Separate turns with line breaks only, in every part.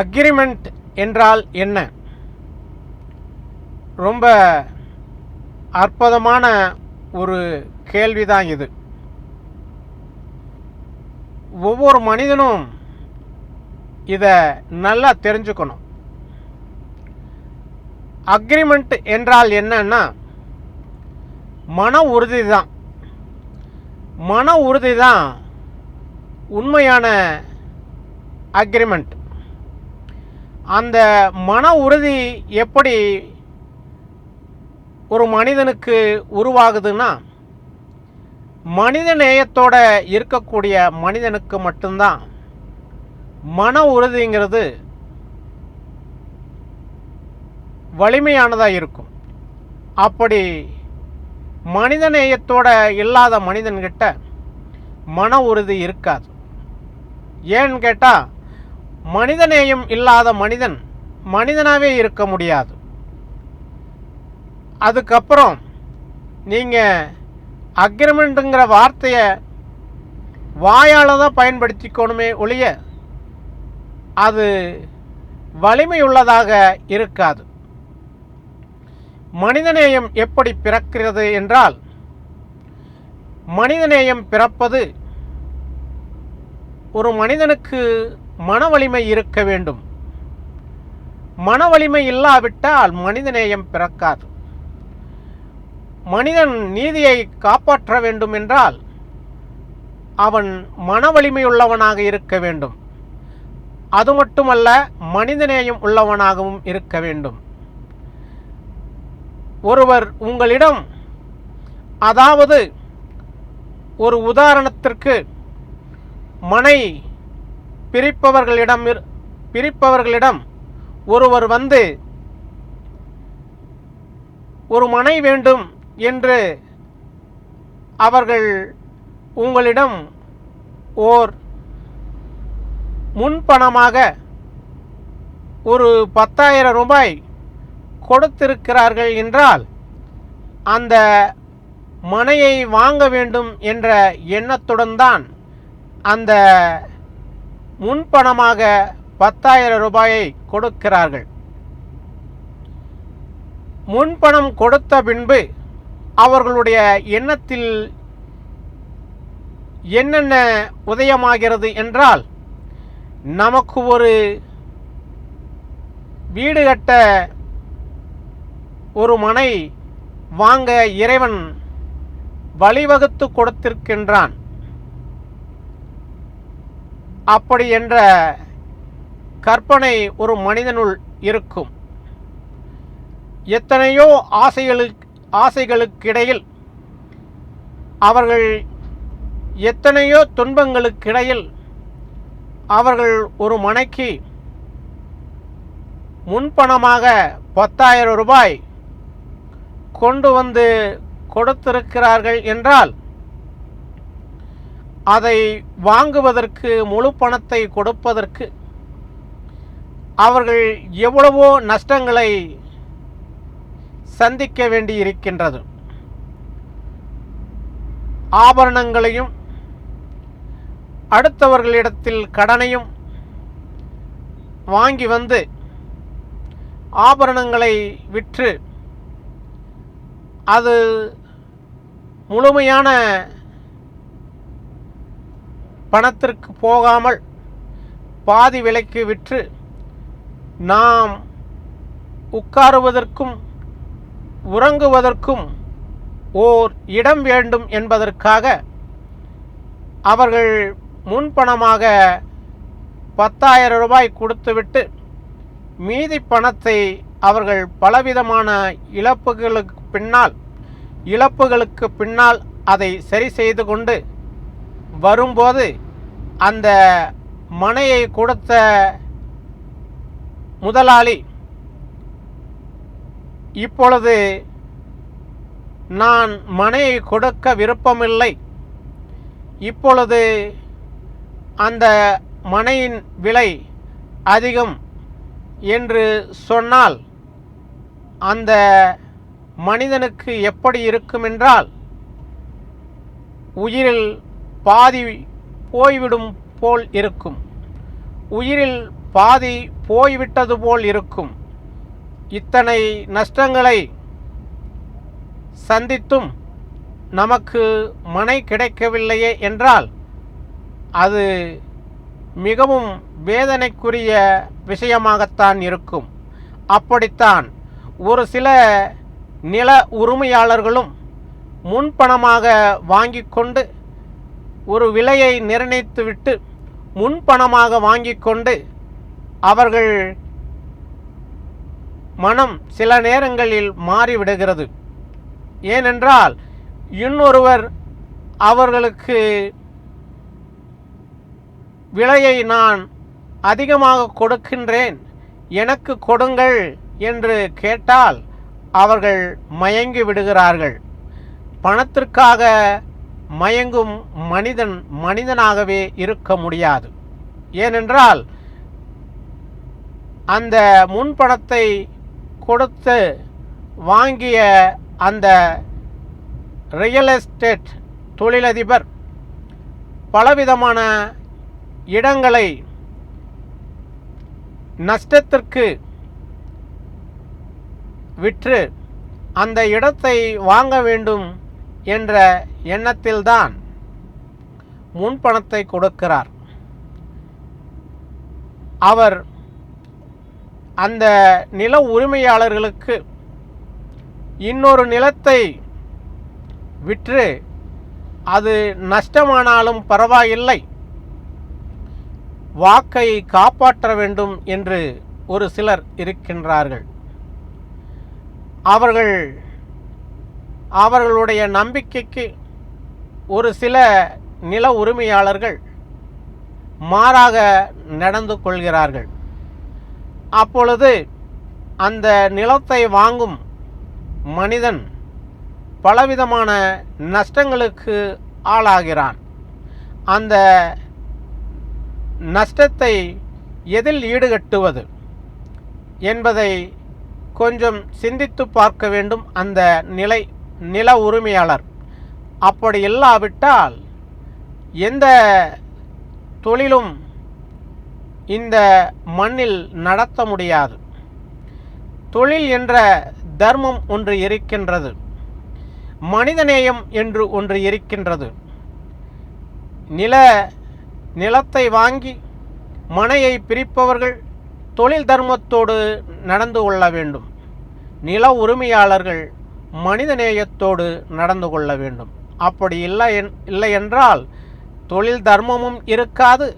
Agreement என்றால் என்ன? ரொம்ப அற்புதமான ஒரு கேள்விதான் இது. ஒவ்வொரு மனிதனும் இதை நல்லா தெரிஞ்சுக்கணும். அக்ரிமெண்ட் என்றால் என்னன்னா மன உறுதி தான் மன உறுதி தான் உண்மையான அக்ரிமெண்ட். அந்த மன உறுதி எப்படி ஒரு மனிதனுக்கு உருவாகுதுன்னா மனித நேயத்தோட இருக்கக்கூடிய மனிதனுக்கு மட்டும்தான். மன உறுதிங்கிறது வலிமையானதாக இருக்கும். அப்படி மனித நேயத்தோட இல்லாத மனிதன்கிட்ட மன உறுதி இருக்காது. ஏன்னு கேட்டால் மனிதநேயம் இல்லாத மனிதன் மனிதனாகவே இருக்க முடியாது. அதுக்கப்புறம் நீங்கள் அக்ரிமெண்ட்டுங்கிற வார்த்தையை வாயால் தான் பயன்படுத்திக்கணுமே ஒழிய அது வலிமையுள்ளதாக இருக்காது. மனிதநேயம் எப்படி பிறக்கிறது என்றால் மனிதநேயம் பிறப்பது ஒரு மனிதனுக்கு மன வலிமை இருக்க வேண்டும். மன வலிமை இல்லாவிட்டால் மனிதநேயம் பிறக்காது. மனிதன் நீதியை காப்பாற்ற வேண்டும் என்றால் அவன் மன வலிமையுள்ளவனாக இருக்க வேண்டும். அது மட்டுமல்ல மனிதநேயம் உள்ளவனாகவும் இருக்க வேண்டும். ஒருவர் உங்களிடம் அதாவது ஒரு உதாரணத்திற்கு மனை பிரிப்பவர்களிடம் பிரிப்பவர்களிடம் ஒருவர் வந்து ஒரு மனை வேண்டும் என்று அவர்கள் உங்களிடம் ஓர் முன்பணமாக ஒரு பத்தாயிரம் ரூபாய் கொடுத்திருக்கிறார்கள் என்றால் அந்த மனையை வாங்க வேண்டும் என்ற எண்ணத்துடன் தான் அந்த முன்பணமாக பத்தாயிரம் ரூபாயை கொடுக்கிறார்கள். முன்பணம் கொடுத்த பின்பு அவர்களுடைய எண்ணத்தில் என்னென்ன உதயமாகிறது என்றால் நமக்கு ஒரு வீடு கட்ட ஒரு மனை வாங்க இறைவன் வழிவகுத்து கொடுத்திருக்கின்றான். அப்படி என்ற கற்பனை ஒரு மனிதனுள் இருக்கும். எத்தனையோ ஆசைகளுக்கு ஆசைகளுக்கிடையில் அவர்கள் எத்தனையோ துன்பங்களுக்கிடையில் அவர்கள் ஒரு மனைக்கு முன்பணமாக பத்தாயிரம் ரூபாய் கொண்டு வந்து கொடுத்திருக்கிறார்கள் என்றால் அதை வாங்குவதற்கு முழு பணத்தை கொடுப்பதற்கு அவர்கள் எவ்வளவோ நஷ்டங்களை சந்திக்க வேண்டியிருக்கின்றது. ஆபரணங்களையும் அடுத்தவர்களிடத்தில் கடனையும் வாங்கி வந்து ஆபரணங்களை விற்று அது முழுமையான பணத்திற்கு போகாமல் பாதி விலைக்கு விற்று நாம் உட்காருவதற்கும் உறங்குவதற்கும் ஓர் இடம் வேண்டும் என்பதற்காக அவர்கள் முன்பணமாக பத்தாயிரம் ரூபாய் கொடுத்துவிட்டு மீதி பணத்தை அவர்கள் பலவிதமான இழப்புகளுக்கு பின்னால் இழப்புகளுக்கு பின்னால் அதை சரி செய்து கொண்டு வரும்போது அந்த மனையை கொடுத்த முதலாளி இப்பொழுது நான் மனையை கொடுக்க விருப்பமில்லை. இப்பொழுது அந்த மனையின் விலை அதிகம் என்று சொன்னால் அந்த மனிதனுக்கு எப்படி இருக்குமென்றால் உயிரில் பாதி போய்விடும் போல் இருக்கும். உயிரில் பாதி போய்விட்டது போல் இருக்கும். இத்தனை நஷ்டங்களை சந்தித்தும் நமக்கு மனை கிடைக்கவில்லையே என்றால் அது மிகவும் வேதனைக்குரிய விஷயமாகத்தான் இருக்கும். அப்படித்தான் ஒரு சில நில உரிமையாளர்களும் முன்பணமாக வாங்கி கொண்டு ஒரு விலையை நிர்ணயித்துவிட்டு முன்பணமாக வாங்கி கொண்டு அவர்கள் மனம் சில நேரங்களில் மாறிவிடுகிறது. ஏனென்றால் இன்னொருவர் அவர்களுக்கு விலையை நான் அதிகமாக கொடுக்கின்றேன் எனக்கு கொடுங்கள் என்று கேட்டால் அவர்கள் மயங்கி விடுகிறார்கள். பணத்திற்காக மயங்கும் மனிதன் மனிதனாகவே இருக்க முடியாது. ஏனென்றால் அந்த முன்பணத்தை கொடுத்து வாங்கிய அந்த ரியல் எஸ்டேட் தொழிலதிபர் பலவிதமான இடங்களை நஷ்டத்திற்கு விற்று அந்த இடத்தை வாங்க வேண்டும் என்ற எண்ணத்தில்தான் முன்பணத்தை கொடுக்கிறார். அவர் அந்த நில உரிமையாளர்களுக்கு இன்னொரு நிலத்தை விற்று அது நஷ்டமானாலும் பரவாயில்லை. வாக்கை காப்பாற்ற வேண்டும் என்று ஒரு சிலர் இருக்கின்றார்கள். அவர்கள் அவர்களுடைய நம்பிக்கைக்கு ஒரு சில நில உரிமையாளர்கள் மாறாக நடந்து கொள்கிறார்கள். அப்பொழுது அந்த நிலத்தை வாங்கும் மனிதன் பலவிதமான நஷ்டங்களுக்கு ஆளாகிறான். அந்த நஷ்டத்தை எதில் ஈடுகட்டுவது என்பதை கொஞ்சம் சிந்தித்து பார்க்க வேண்டும் அந்த நிலை நில உரிமையாளர். அப்படி இல்லாவிட்டால் எந்த தொழிலும் இந்த மண்ணில் நடத்த முடியாது. தொழில் என்ற தர்மம் ஒன்று இருக்கின்றது. மனிதநேயம் என்று ஒன்று இருக்கின்றது. நில நிலத்தை வாங்கி மனையை பிரிப்பவர்கள் தொழில் தர்மத்தோடு நடந்து கொள்ள வேண்டும். நில உரிமையாளர்கள் மனிதநேயத்தோடு நடந்து கொள்ள வேண்டும். அப்படி இல்லை என் இல்லை என்றால் தொழில் தர்மமும் இருக்காது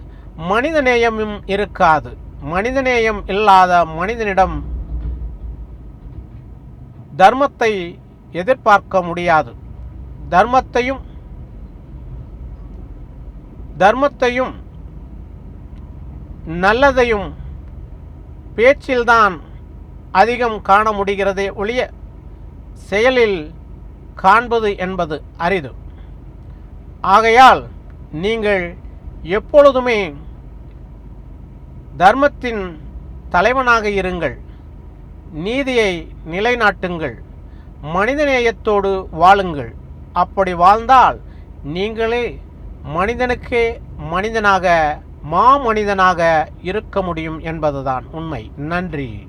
மனிதநேயமும் இருக்காது. மனிதநேயம் இல்லாத மனிதனிடம் தர்மத்தை எதிர்பார்க்க முடியாது. தர்மத்தையும் தர்மத்தையும் நல்லதையும் பேச்சில்தான் அதிகம் காண முடிகிறதே ஒழிய செயலில் காண்பது என்பது அரிது. ஆகையால் நீங்கள் எப்பொழுதுமே தர்மத்தின் தலைவனாக இருங்கள். நீதியை நிலைநாட்டுங்கள். மனிதநேயத்தோடு வாழுங்கள். அப்படி வாழ்ந்தால் நீங்களே மனிதனுக்கே மனிதனாக மாமனிதனாக இருக்க முடியும் என்பதுதான் உண்மை. நன்றி.